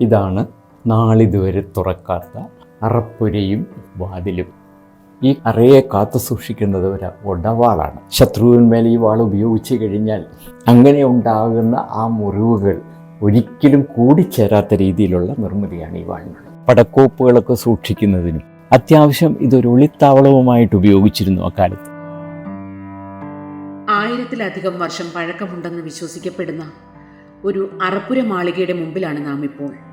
ഇതാണ് നാളിതുവരെ തുറക്കാത്ത അറപ്പുരയും വാതിലും. ഈ അറയെ കാത്തു സൂക്ഷിക്കുന്നത് ഒരു ഒടവാളാണ്. ശത്രുവിന്മേൽ ഈ വാൾ ഉപയോഗിച്ച് കഴിഞ്ഞാൽ അങ്ങനെ ഉണ്ടാകുന്ന ആ മുറിവുകൾ ഒരിക്കലും കൂടിച്ചേരാത്ത രീതിയിലുള്ള നിർമ്മിതിയാണ് ഈ വാളിനുള്ളത്. പടക്കോപ്പുകളൊക്കെ സൂക്ഷിക്കുന്നതിനും അത്യാവശ്യം ഇതൊരു ഒളിത്താവളവുമായിട്ട് ഉപയോഗിച്ചിരുന്നു അക്കാലത്ത്. ആയിരത്തിലധികം വർഷം പഴക്കമുണ്ടെന്ന് വിശ്വസിക്കപ്പെടുന്ന ഒരു അറപ്പുര മാളികയുടെ മുമ്പിലാണ് നാം ഇപ്പോൾ.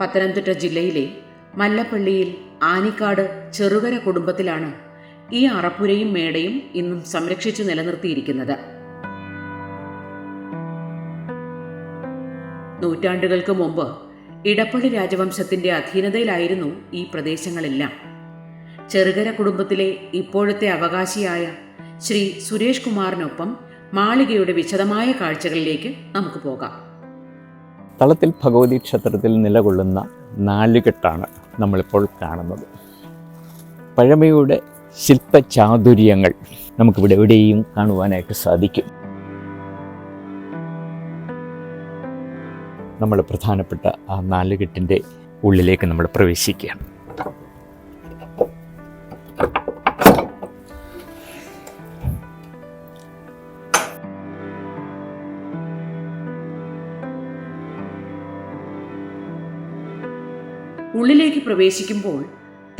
പത്തനംതിട്ട ജില്ലയിലെ മല്ലപ്പള്ളിയിൽ ആനിക്കാട് ചെറുകര കുടുംബത്തിലാണ് ഈ അറപ്പുരയും മേടയും ഇന്നും സംരക്ഷിച്ചു നിലനിർത്തിയിരിക്കുന്നത്. നൂറ്റാണ്ടുകൾക്ക് മുമ്പ് ഇടപ്പള്ളി രാജവംശത്തിന്റെ അധീനതയിലായിരുന്നു ഈ പ്രദേശങ്ങളെല്ലാം. ചെറുകര കുടുംബത്തിലെ ഇപ്പോഴത്തെ അവകാശിയായ ശ്രീ സുരേഷ് കുമാറിനൊപ്പം മാളികയുടെ വിശദമായ കാഴ്ചകളിലേക്ക് നമുക്ക് പോകാം. തളത്തിൽ ഭഗവതി ക്ഷേത്രത്തിൽ നിലകൊള്ളുന്ന നാലുകെട്ടാണ് നമ്മളിപ്പോൾ കാണുന്നത്. പഴമയുടെ ശില്പചാതുര്യങ്ങൾ നമുക്കിവിടെ എവിടെയും കാണുവാനായിട്ട് സാധിക്കും. നമ്മൾ പ്രധാനപ്പെട്ട ആ നാലുകെട്ടിന്റെ ഉള്ളിലേക്ക് നമ്മൾ പ്രവേശിക്കുകയാണ്. ഉള്ളിലേക്ക് പ്രവേശിക്കുമ്പോൾ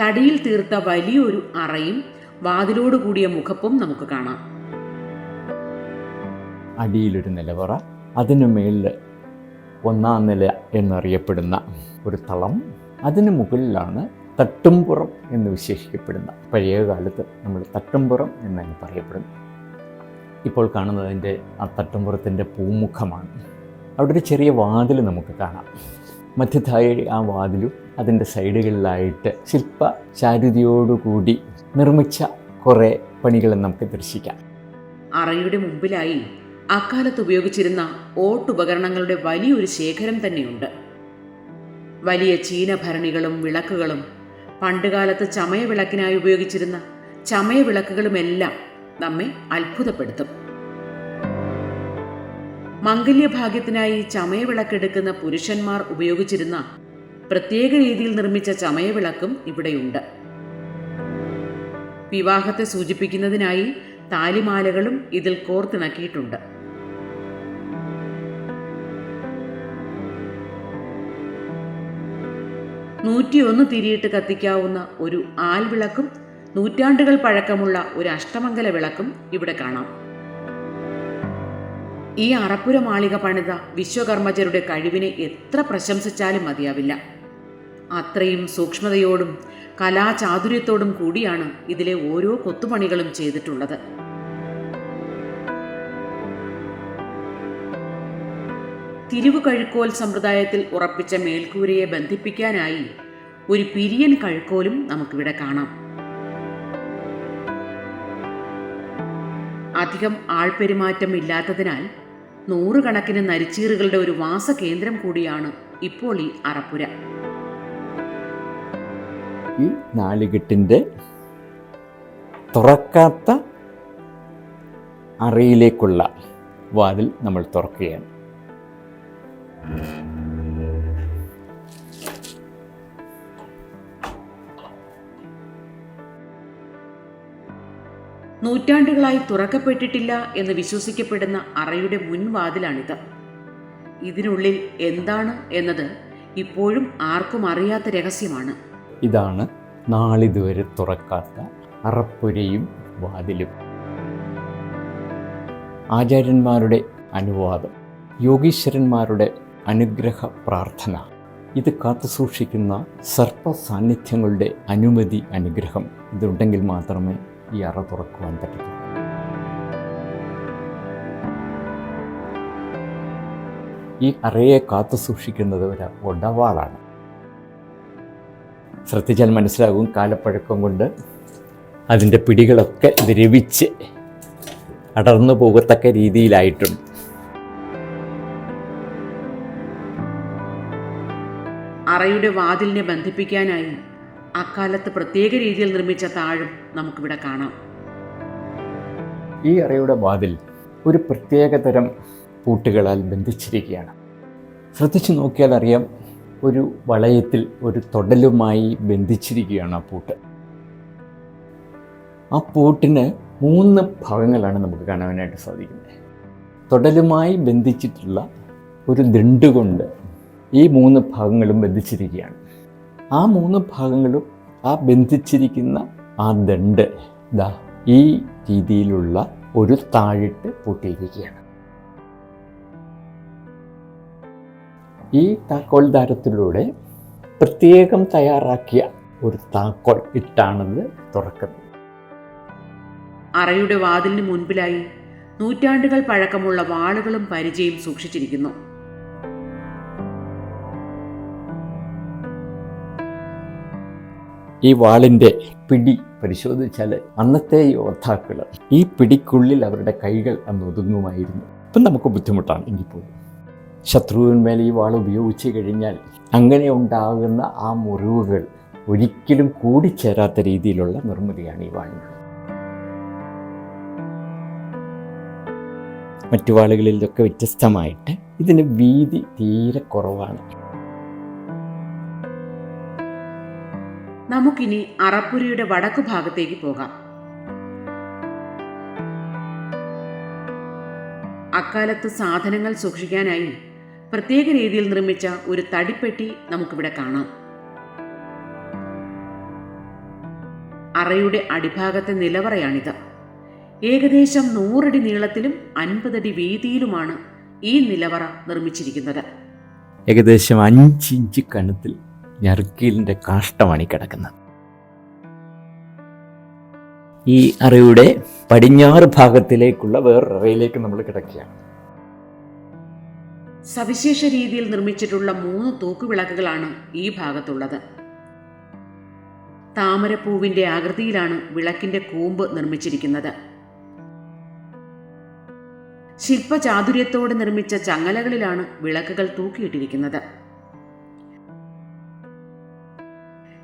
തടിയിൽ തീർത്ത വലിയൊരു അറയും വാതിലോട് കൂടിയ മുഖപ്പും നമുക്ക് കാണാം. അടിയിലൊരു നിലവറ അതിനു മേളിൽ ഒന്നാം നില എന്നറിയപ്പെടുന്ന ഒരു തളം അതിനു മുകളിലാണ് തട്ടുംപുറം എന്ന് വിശേഷിക്കപ്പെടുന്ന പഴയ കാലത്ത് നമ്മൾ തട്ടുംപുറം എന്നാണ് പറയപ്പെടുന്നത്. ഇപ്പോൾ കാണുന്നതിന്റെ ആ തട്ടുംപുറത്തിന്റെ പൂമുഖമാണ്. അവിടെ ഒരു ചെറിയ വാതിൽ നമുക്ക് കാണാം. മധ്യത്തായി ആ വാതിലും അതിന്റെ സൈഡുകളിലായിട്ട് ശില്പ ചാരുതിയോടുകൂടി നിർമ്മിച്ച കുറേ പണികൾ നമുക്ക് ദർശിക്കാം. അറയുടെ മുമ്പിലായി അക്കാലത്ത് ഉപയോഗിച്ചിരുന്ന ഓട്ടുപകരണങ്ങളുടെ വലിയൊരു ശേഖരം തന്നെയുണ്ട്. വലിയ ചീനഭരണികളും വിളക്കുകളും പണ്ടുകാലത്ത് ചമയവിളക്കിനായി ഉപയോഗിച്ചിരുന്ന ചമയവിളക്കുകളുമെല്ലാം നമ്മെ അത്ഭുതപ്പെടുത്തും. മംഗല്യഭാഗ്യത്തിനായി ചമയവിളക്കെടുക്കുന്ന പുരുഷന്മാർ ഉപയോഗിച്ചിരുന്ന പ്രത്യേക രീതിയിൽ നിർമ്മിച്ച ചമയവിളക്കും ഇവിടെയുണ്ട്. വിവാഹത്തെ സൂചിപ്പിക്കുന്നതിനായി താലിമാലകളും ഇതിൽ കോർത്തിണക്കിയിട്ടുണ്ട്. നൂറ്റിയൊന്ന് തിരിയിട്ട് കത്തിക്കാവുന്ന ഒരു ആൽവിളക്കും നൂറ്റാണ്ടുകൾ പഴക്കമുള്ള ഒരു അഷ്ടമംഗല വിളക്കും ഇവിടെ കാണാം. ഈ അറപ്പുര മാളിക പണിത വിശ്വകർമ്മജരുടെ കഴിവിനെ എത്ര പ്രശംസിച്ചാലും മതിയാവില്ല. അത്രയും സൂക്ഷ്മതയോടും കലാചാതുര്യത്തോടും കൂടിയാണ് ഇതിലെ ഓരോ കൊത്തുപണികളും ചെയ്തിട്ടുള്ളത്. തിരുവുകഴുക്കോൽ സമ്പ്രദായത്തിൽ ഉറപ്പിച്ച മേൽക്കൂരയെ ബന്ധിപ്പിക്കാനായി ഒരു പിരിയൻ കഴുക്കോലും നമുക്കിവിടെ കാണാം. അധികം ആൾപെരുമാറ്റം ഇല്ലാത്തതിനാൽ നൂറുകണക്കിന് നരിച്ചീറുകളുടെ ഒരു വാസകേന്ദ്രം കൂടിയാണ് ഇപ്പോൾ ഈ അറപ്പുര. ഈ നാലുകെട്ടിന്റെ തുറക്കാത്ത അറയിലേക്കുള്ള വാതിൽ നമ്മൾ തുറക്കുകയാണ്. നൂറ്റാണ്ടുകളായി തുറക്കപ്പെട്ടിട്ടില്ല എന്ന് വിശ്വസിക്കപ്പെടുന്ന അറയുടെ മുൻവാതിലാണിത് ഇതിനുള്ളിൽ എന്താണ് എന്നത് ഇപ്പോഴും ആർക്കും അറിയാത്ത രഹസ്യമാണ്. ഇതാണ് നാളിതുവരെ തുറക്കാത്ത അറപ്പുരയും വാതിലും. ആചാര്യന്മാരുടെ അനുവാദം യോഗീശ്വരന്മാരുടെ അനുഗ്രഹ പ്രാർത്ഥന. ഇത് കാത്തുസൂക്ഷിക്കുന്ന സർപ്പ സാന്നിധ്യങ്ങളുടെ അനുമതി അനുഗ്രഹം. ഇതുണ്ടെങ്കിൽ മാത്രമേ ഈ അറ തുറക്കുവാൻ പറ്റൂ. ഈ അറയെ കാത്തുസൂക്ഷിക്കുന്നത് ഒരു ഒടവാളാണ്. ശ്രദ്ധിച്ചാൽ മനസ്സിലാകും കാലപ്പഴക്കം കൊണ്ട് അതിന്റെ പിടികളൊക്കെ ദ്രവിച്ച് അടർന്നു പോകത്തക്ക രീതിയിലായിട്ടുണ്ട്. അറയുടെ വാതിലിനെ ബന്ധിപ്പിക്കാനായി അക്കാലത്ത് പ്രത്യേക രീതിയിൽ നിർമ്മിച്ച താഴും നമുക്കിവിടെ കാണാം. ഈ അറയുടെ വാതിൽ ഒരു പ്രത്യേകതരം പൂട്ടുകളാൽ ബന്ധിച്ചിരിക്കുകയാണ്. ശ്രദ്ധിച്ചു നോക്കിയാൽ അറിയാം ഒരു വളയത്തിൽ ഒരു തൊടലുമായി ബന്ധിച്ചിരിക്കുകയാണ് ആ പൂട്ട്. ആ പൂട്ടിന് മൂന്ന് ഭാഗങ്ങളാണ് നമുക്ക് കാണാനായിട്ട് സാധിക്കുന്നത്. തൊടലുമായി ബന്ധിച്ചിട്ടുള്ള ഒരു ദണ്ട് കൊണ്ട് ഈ മൂന്ന് ഭാഗങ്ങളും ബന്ധിച്ചിരിക്കുകയാണ്. ആ മൂന്ന് ഭാഗങ്ങളും ആ ബന്ധിച്ചിരിക്കുന്ന ആ ദണ്ട് ദാ ഈ രീതിയിലുള്ള ഒരു താഴിട്ട് പൂട്ടിയിരിക്കുകയാണ്. ഈ താക്കോൽ ദാരത്തിലൂടെ പ്രത്യേകം തയ്യാറാക്കിയ ഒരു താക്കോൽ ഇട്ടാണത് തുറക്കുന്നത് അറയുടെ വാതിലിന് മുൻപിലായി നൂറ്റാണ്ടുകൾ പഴക്കമുള്ള വാളുകളും പരിചയം സൂക്ഷിച്ചിരിക്കുന്നു. ഈ വാളിന്റെ പിടി പരിശോധിച്ചാൽ അന്നത്തെ യോദ്ധാക്കൾ ഈ പിടിക്കുള്ളിൽ അവരുടെ കൈകൾ അന്ന് ഒതുങ്ങുമായിരുന്നു. ഇപ്പം നമുക്ക് ബുദ്ധിമുട്ടാണ് എങ്കിൽ പോലും ശത്രുവിന്മേൽ ഈ വാൾ ഉപയോഗിച്ച് കഴിഞ്ഞാൽ അങ്ങനെ ഉണ്ടാകുന്ന ആ മുറിവുകൾ ഒരിക്കലും കൂടിച്ചേരാത്ത രീതിയിലുള്ള നിർമ്മിതിയാണ് ഈ വാളിന് മറ്റു വാളുകളിൽ നിന്നൊക്കെ വ്യത്യസ്തമായിട്ട് ഇതിന് വീതി തീരെ കുറവാണ്. നമുക്കിനി അറപ്പുരയുടെ വടക്കു ഭാഗത്തേക്ക് പോകാം. അക്കാലത്ത് സാധനങ്ങൾ സൂക്ഷിക്കാനായി പ്രത്യേക രീതിയിൽ നിർമ്മിച്ച ഒരു തടിപ്പെട്ടി നമുക്കിവിടെ കാണാം. അറയുടെ അടിഭാഗത്തെ നിലവറയാണിത്. ഏകദേശം നൂറടി നീളത്തിലും അൻപതടി വീതിയിലുമാണ് ഈ നിലവറ നിർമ്മിച്ചിരിക്കുന്നത്. ഏകദേശം അഞ്ചിഞ്ച് കണത്തിൽ ഞറുക്കീലിന്റെ കാഷ്ടമാണ് കിടക്കുന്നത്. ഈ അറയുടെ പടിഞ്ഞാറ് ഭാഗത്തിലേക്കുള്ള വേറൊരു അറയിലേക്ക് നമ്മൾ കിടക്കുകയാണ്. സവിശേഷ രീതിയിൽ നിർമ്മിച്ചിട്ടുള്ള മൂന്ന് തൂക്കുവിളക്കുകളാണ് ഈ ഭാഗത്തുള്ളത്. താമരപ്പൂവിന്റെ ആകൃതിയിലാണ് വിളക്കിന്റെ കൂമ്പ് നിർമ്മിച്ചിരിക്കുന്നത്. ശില്പചാതുര്യത്തോടെ നിർമ്മിച്ച ചങ്ങലകളിലാണ് വിളക്കുകൾ തൂക്കിയിട്ടിരിക്കുന്നത്.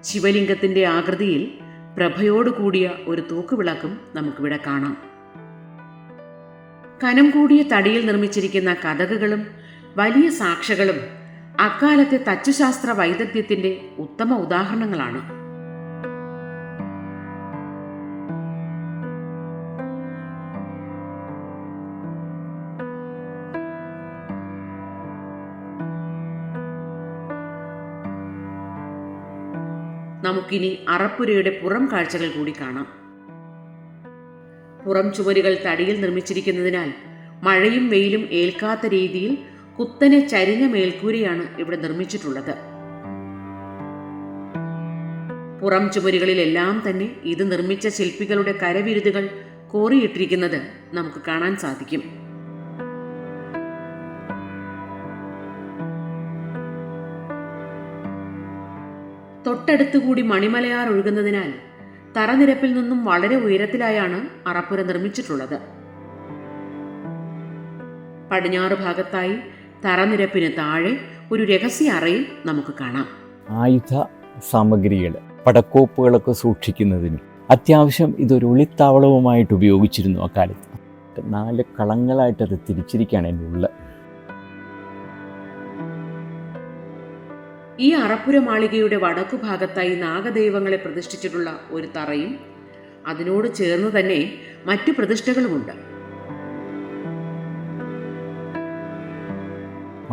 ശിവലിംഗത്തിന്റെ ആകൃതിയിൽ പ്രഭയോട് കൂടിയ ഒരു തൂക്കുവിളക്കും നമുക്കിവിടെ കാണാം. കനം കൂടിയ തടിയിൽ നിർമ്മിച്ചിരിക്കുന്ന കഥകുകളും വലിയ സാക്ഷകളും അക്കാലത്തെ തച്ചുശാസ്ത്ര വൈദഗ്ധ്യത്തിന്റെ ഉത്തമ ഉദാഹരണങ്ങളാണ്. നമുക്കിനി അറപ്പുരയുടെ പുറം കാഴ്ചകൾ കൂടി കാണാം. പുറം ചുവരുകൾ തടിയിൽ നിർമ്മിച്ചിരിക്കുന്നതിനാൽ മഴയും വെയിലും ഏൽക്കാത്ത രീതിയിൽ കുത്തനെ ചരിഞ്ഞ മേൽക്കൂരയാണ് ഇവിടെ നിർമ്മിച്ചിട്ടുള്ളത്. പുറം ചുമരുകളിലെല്ലാം തന്നെ ഇത് നിർമ്മിച്ച ശില്പികളുടെ കരവിരുതുകൾ കോറിയിട്ടിരിക്കുന്നത് നമുക്ക് കാണാൻ സാധിക്കും. തൊട്ടടുത്തുകൂടി മണിമലയാർ ഒഴുകുന്നതിനാൽ തറനിരപ്പിൽ നിന്നും വളരെ ഉയരത്തിലായാണ് അറപ്പുര നിർമ്മിച്ചിട്ടുള്ളത്. പടിഞ്ഞാറ് ഭാഗത്തായി തറനിരപ്പിന് താഴെ ഒരു രഹസ്യ അറയിൽ നമുക്ക് കാണാം. ആയുധ സാമഗ്രികൾ പടക്കോപ്പുകളൊക്കെ സൂക്ഷിക്കുന്നതിന് അത്യാവശ്യം ഇതൊരു ഒളിത്താവളവുമായിട്ട് ഉപയോഗിച്ചിരുന്നു അക്കാലത്ത്. നാല് കളങ്ങളായിട്ട് അത് തിരിച്ചിരിക്കുകയാണ് എന്റെ ഉള്ളിൽ. ഈ അറപ്പുര മാളികയുടെ വടക്കു ഭാഗത്തായി നാഗദൈവങ്ങളെ പ്രതിഷ്ഠിച്ചിട്ടുള്ള ഒരു തറയും അതിനോട് ചേർന്ന് തന്നെ മറ്റു പ്രതിഷ്ഠകളുമുണ്ട്.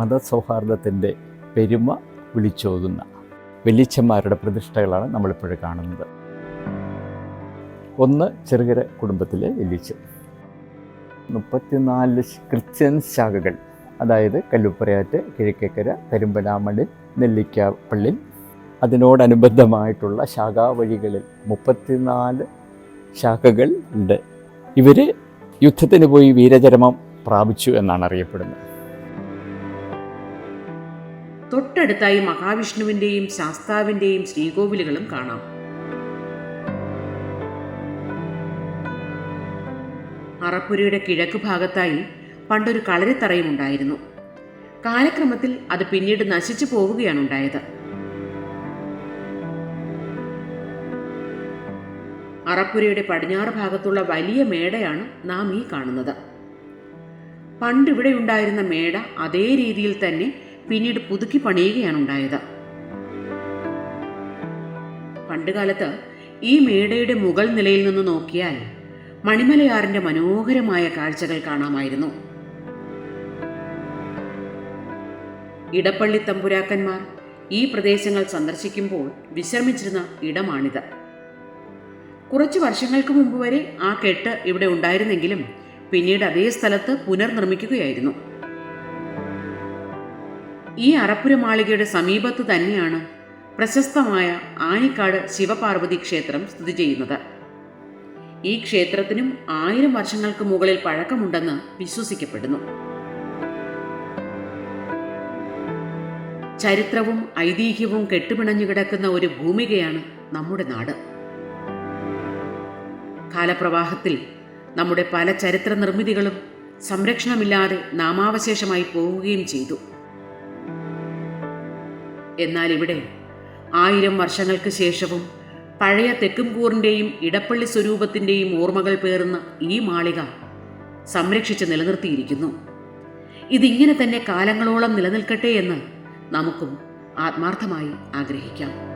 മതസൗഹാർദ്ദത്തിന്റെ പെരുമ വിളിച്ചോതുന്ന വലിയച്ഛന്മാരുടെ പ്രതിഷ്ഠകളാണ് നമ്മളിപ്പോഴും കാണുന്നത്. ഒന്ന് ചെറുകര കുടുംബത്തിലെ വലിയച്ഛൻ മുപ്പത്തിനാല് ക്രിസ്ത്യൻ ശാഖകൾ അതായത് കല്ലുപ്പറയാറ്റ് കിഴക്കേക്കര കരിമ്പനാമണിൽ നെല്ലിക്കാപ്പള്ളി അതിനോടനുബന്ധമായിട്ടുള്ള ശാഖാവഴികളിൽ മുപ്പത്തിനാല് ശാഖകൾ ഉണ്ട് ഇവർ യുദ്ധത്തിന് പോയി വീരചരമം പ്രാപിച്ചു എന്നാണ് അറിയപ്പെടുന്നത്. തൊട്ടടുത്തായി മഹാവിഷ്ണുവിന്റെയും ശാസ്താവിന്റെയും ശ്രീകോവിലുകളും കാണാം. അറപ്പുരയുടെ കിഴക്ക് ഭാഗത്തായി പണ്ടൊരു കളരിത്തറയും ഉണ്ടായിരുന്നു. കാലക്രമത്തിൽ അത് പിന്നീട് നശിച്ചു പോവുകയാണ് ഉണ്ടായത്. അറപ്പുരയുടെ പടിഞ്ഞാറ് ഭാഗത്തുള്ള വലിയ മേടയാണ് നാം ഈ കാണുന്നത്. പണ്ടിവിടെ ഉണ്ടായിരുന്ന മേട അതേ രീതിയിൽ തന്നെ പിന്നീട് പുതുക്കി പണിയുകയാണ് ഉണ്ടായത്. പണ്ടുകാലത്ത് ഈ മേടയുടെ മുകൾ നിലയിൽ നിന്ന് നോക്കിയാൽ മണിമലയാറിന്റെ മനോഹരമായ കാഴ്ചകൾ കാണാമായിരുന്നു. ഇടപ്പള്ളി തമ്പുരാക്കന്മാർ ഈ പ്രദേശങ്ങൾ സന്ദർശിക്കുമ്പോൾ വിശ്രമിച്ചിരുന്ന ഇടമാണിത്. കുറച്ച് വർഷങ്ങൾക്ക് മുമ്പ് വരെ ആ കെട്ട് ഇവിടെ ഉണ്ടായിരുന്നെങ്കിലും പിന്നീട് അതേ സ്ഥലത്ത് പുനർനിർമ്മിക്കുകയായിരുന്നു. ഈ അറപ്പുര മാളികയുടെ സമീപത്ത് തന്നെയാണ് പ്രശസ്തമായ ആനിക്കാട് ശിവപാർവതി ക്ഷേത്രം സ്ഥിതി ചെയ്യുന്നത്. ഈ ക്ഷേത്രത്തിനും ആയിരം വർഷങ്ങൾക്ക് മുകളിൽ പഴക്കമുണ്ടെന്ന് വിശ്വസിക്കപ്പെടുന്നു. ചരിത്രവും ഐതിഹ്യവും കെട്ടുപിണഞ്ഞു കിടക്കുന്ന ഒരു ഭൂമികയാണ് നമ്മുടെ നാട്. കാലപ്രവാഹത്തിൽ നമ്മുടെ പല ചരിത്ര നിർമ്മിതികളും സംരക്ഷണമില്ലാതെ നാമാവശേഷമായി പോവുകയും ചെയ്തു. എന്നാൽ ഇവിടെ ആയിരം വർഷങ്ങൾക്ക് ശേഷവും പഴയ തെക്കുംകൂറിന്റെയും ഇടപ്പള്ളി സ്വരൂപത്തിന്റെയും ഓർമ്മകൾ പേറുന്ന ഈ മാളിക സംരക്ഷിച്ച് നിലനിർത്തിയിരിക്കുന്നു. ഇതിങ്ങനെ തന്നെ കാലങ്ങളോളം നിലനിൽക്കട്ടെ എന്ന് നമുക്കും ആത്മാർത്ഥമായി ആഗ്രഹിക്കാം.